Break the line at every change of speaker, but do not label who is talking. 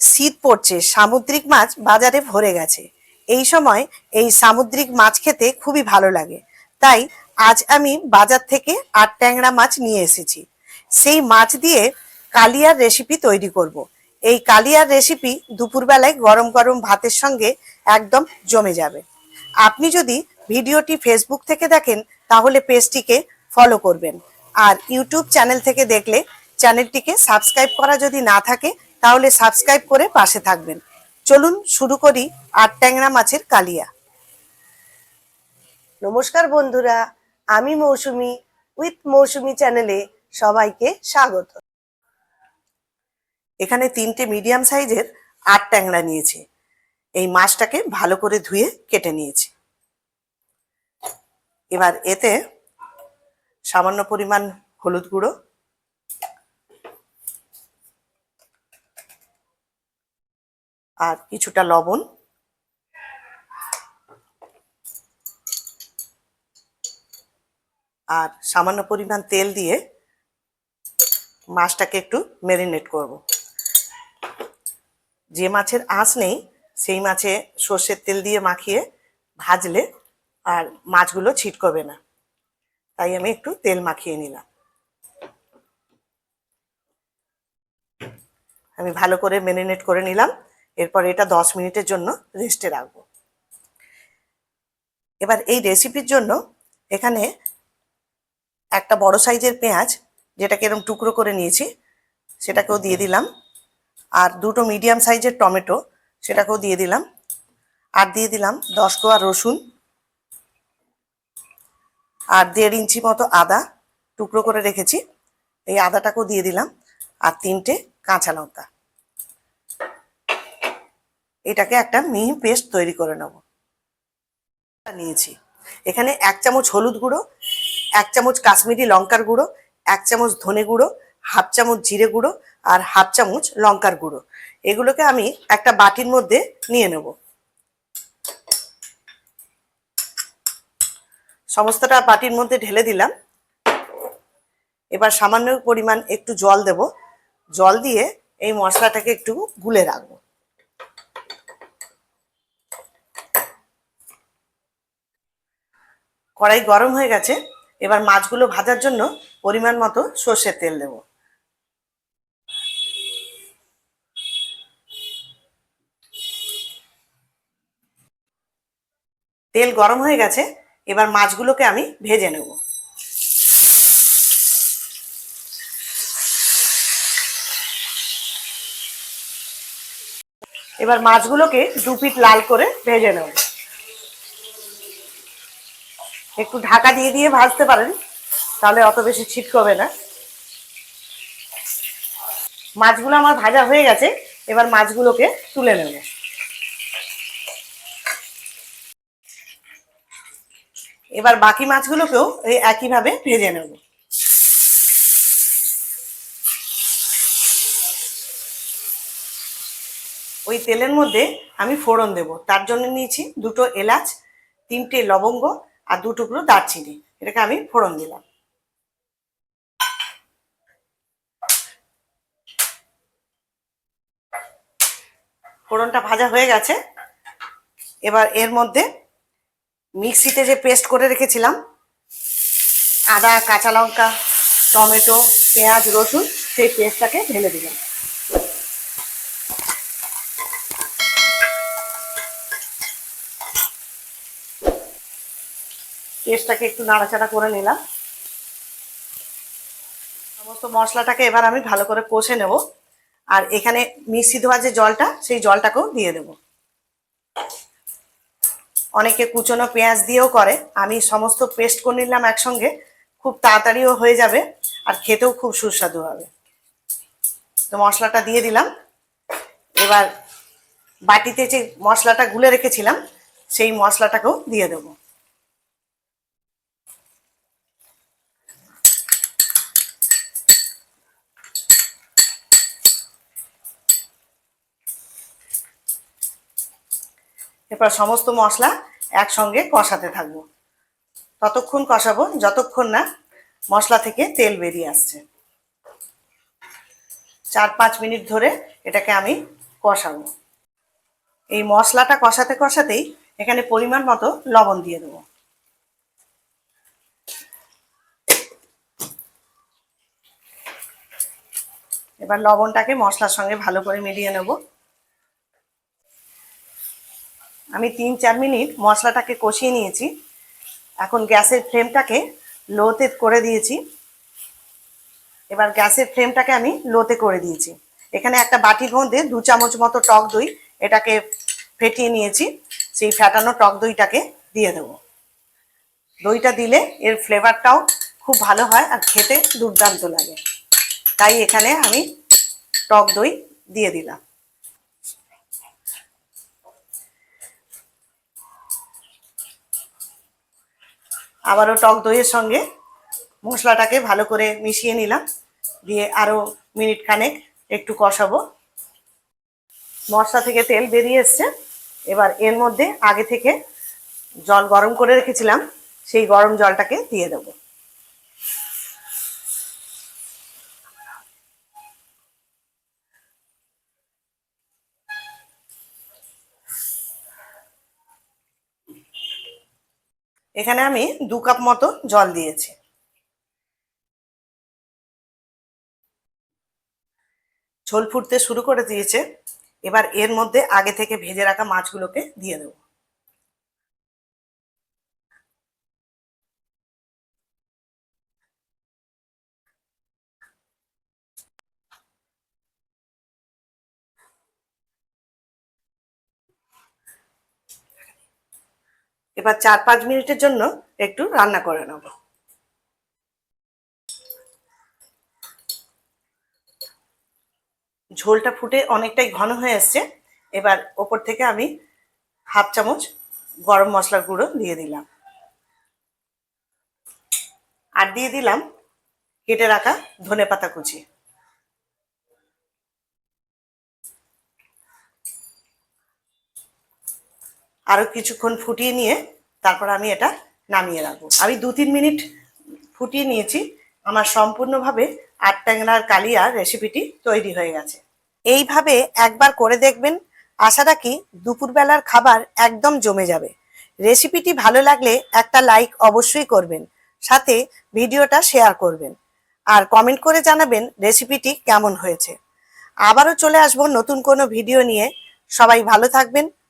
শীত পড়ছে, সামুদ্রিক মাছ বাজারে ভরে গেছে। এই সময় এই সামুদ্রিক মাছ খেতে খুবই ভালো লাগে। তাই আজ আমি বাজার থেকে আট ট্যাংরা মাছ নিয়ে এসেছি। সেই মাছ দিয়ে কালিয়ার রেসিপি তৈরি করব। এই কালিয়ার রেসিপি দুপুরবেলায় গরম গরম ভাতের সঙ্গে একদম জমে যাবে। আপনি যদি ভিডিওটি ফেসবুক থেকে দেখেন, তাহলে পেজটিকে ফলো করবেন। আর ইউটিউব চ্যানেল থেকে দেখলে চ্যানেলটিকে সাবস্ক্রাইব করা যদি না থাকে তাহলে সাবস্ক্রাইব করে পাশে থাকবেন। চলুন শুরু করি আট ট্যাংরা মাছের কালিয়া। নমস্কার বন্ধুরা আমি মৌসুমি উইথ মৌসুমি চ্যানেলে সবাইকে স্বাগত। এখানে তিনটে মিডিয়াম সাইজের আট ট্যাংরা নিয়েছি। এই মাছটাকে ভালো করে ধুয়ে কেটে নিয়েছি। এবার এতে সামান্য পরিমাণ হলুদ গুঁড়ো আর কিছুটা লবণ। আর সামান্য পরিমাণ তেল দিয়ে মাছটাকে একটু ম্যারিনেট করব। যে মাছের আঁশ নেই, সেই মাছে সর্ষের তেল দিয়ে মাখিয়ে ভাজলে আর মাছগুলো ছিটকবে না। তাই আমি একটু তেল মাখিয়ে নিলাম। আমি ভালো করে ম্যারিনেট করে নিলাম। এরপর এটা দশ মিনিটের জন্য রেস্টে রাখব। এবার এই রেসিপির জন্য এখানে একটা বড় সাইজের পেঁয়াজ, যেটাকে এরকম টুকরো করে নিয়েছি, সেটাকেও দিয়ে দিলাম। আর দুটো মিডিয়াম সাইজের টমেটো, সেটাকেও দিয়ে দিলাম। আর দিয়ে দিলাম দশ কোয়া রসুন। আর দেড় ইঞ্চি মতো আদা টুকরো করে রেখেছি। এই আদাটাকেও দিয়ে দিলাম। আর তিনটে কাঁচা লঙ্কা। এটাকে একটা মিহি পেস্ট তৈরি করে নেব। নিয়েছি। এখানে এক চামচ হলুদ গুঁড়ো, এক চামচ কাশ্মীরি লঙ্কার গুঁড়ো, এক চামচ ধনে গুঁড়ো, হাফ চামচ জিরে গুঁড়ো আর হাফ চামচ লঙ্কার গুঁড়ো। এগুলোকে আমি একটা বাটির মধ্যে নিয়ে নেব। সমস্তটা বাটির মধ্যে ঢেলে দিলাম। এবার সামান্য পরিমাণ একটু জল দেব। জল দিয়ে এই মশলাটাকে একটু গুলে রাখব। কড়াই গরম হয়ে গেছে, এবার মাছগুলো ভাজার জন্য পরিমাণ মতো সর্ষের তেল দেব। তেল গরম হয়ে গেছে, এবার মাছগুলোকে আমি ভেজে নেব। এবার মাছগুলোকে দু পিট লাল করে ভেজে নেব। একটু ঢাকা দিয়ে দিয়ে ভাজতে পারেন, তাহলে অত বেশি ছিটকবে না। মাছগুলো আমার ভাজা হয়ে গেছে, এবার মাছগুলোকে তুলে নেব। এবার বাকি মাছগুলোকেও এই একইভাবে ভেজে নেব। ওই তেলের মধ্যে আমি ফোড়ন দেব, তার জন্য নিয়েছি দুটো এলাচ, তিনটে লবঙ্গ আর দু টুকরো দারচিনি, এটাকে আমি ফোড়ন দিলাম। ফোড়নটা ভাজা হয়ে গেছে। এবার এর মধ্যে মিক্সিতে যে পেস্ট করে রেখেছিলাম, আদা, কাঁচা লঙ্কা, টমেটো, পেঁয়াজ, রসুন, সেই পেস্টটাকে ঢেলে দিলাম। পেস্টটাকে একটু নাড়াচাড়া করে নিলাম। সমস্ত মশলাটাকে এবার আমি ভালো করে কষে নেব। আর এখানে মিক্সি ধোয়া যে জলটা, সেই জলটাকেও দিয়ে দেব। অনেকে কুচনো পেঁয়াজ দিয়েও করে। আমি সমস্ত পেস্ট করে নিলাম একসঙ্গে। খুব তাড়াতাড়িও হয়ে যাবে আর খেতেও খুব সুস্বাদু হবে। তো মশলাটা দিয়ে দিলাম। এবার বাটিতে যে মশলাটা গুলে রেখেছিলাম, সেই মশলাটাকেও দিয়ে দেবো। এরপর সমস্ত মশলা একসঙ্গে কষাতে থাকব। ততক্ষণ কষাবো, যতক্ষণ না মশলা থেকে তেল বেরিয়ে আসছে। চার পাঁচ মিনিট ধরে এটাকে আমি কষাবো। এই মশলাটা কষাতে কষাতেই এখানে পরিমাণ মতো লবণ দিয়ে দেবো। এবার লবণটাকে মশলার সঙ্গে ভালো করে মিলিয়ে নেব। আমি তিন চার মিনিট মশলাটাকে কষিয়ে নিয়েছি। এখন গ্যাসের ফ্লেমটাকে লোতে করে দিয়েছি। এবার গ্যাসের ফ্লেমটাকে আমি লোতে করে দিয়েছি। এখানে একটা বাটির মধ্যে দু চামচ মতো টক দই এটাকে ফেটিয়ে নিয়েছি। সেই ফ্যাটানো টক দইটাকে দিয়ে দেবো। দইটা দিলে এর ফ্লেভারটাও খুব ভালো হয় আর খেতে দুর্দান্ত লাগে। তাই এখানে আমি টক দই দিয়ে দিলাম। আবারও টক দইয়ের সঙ্গে মশলাটাকে ভালো করে মিশিয়ে নিলাম। দিয়ে আরও মিনিট খানেক একটু কষাবো। মশলা থেকে তেল বেরিয়ে এসছে। এবার এর মধ্যে আগে থেকে জল গরম করে রেখেছিলাম। সেই গরম জলটাকে দিয়ে দেবো। এখানে আমি দু কাপ মতো জল দিয়েছি। ঝোল ফুটতে শুরু করে দিয়েছে। এবার এর মধ্যে আগে থেকে ভেজে রাখা মাছগুলোকে দিয়ে দেবো। এবার চার পাঁচ মিনিটের জন্য একটু রান্না করে নেব। ঝোলটা ফুটে অনেকটাই ঘন হয়ে এসছে এবার ওপর থেকে আমি হাফ চামচ গরম মশলার গুঁড়ো দিয়ে দিলাম। আর দিয়ে দিলাম কেটে রাখা ধনে পাতা কুচি। আরও কিছুক্ষণ ফুটিয়ে নিয়ে তারপর আমি এটা নামিয়ে রাখব। আমি দু তিন মিনিট ফুটিয়ে নিয়েছি। আমার সম্পূর্ণভাবে আট ট্যাংরার কালিয়া রেসিপিটি তৈরি হয়ে গেছে। এইভাবে একবার করে দেখবেন, আশা রাখি দুপুরবেলার খাবার একদম জমে যাবে। রেসিপিটি ভালো লাগলে একটা লাইক অবশ্যই করবেন, সাথে ভিডিওটা শেয়ার করবেন, আর কমেন্ট করে জানাবেন রেসিপিটি কেমন হয়েছে। আবারও চলে আসব নতুন কোনো ভিডিও নিয়ে। সবাই ভালো থাকবেন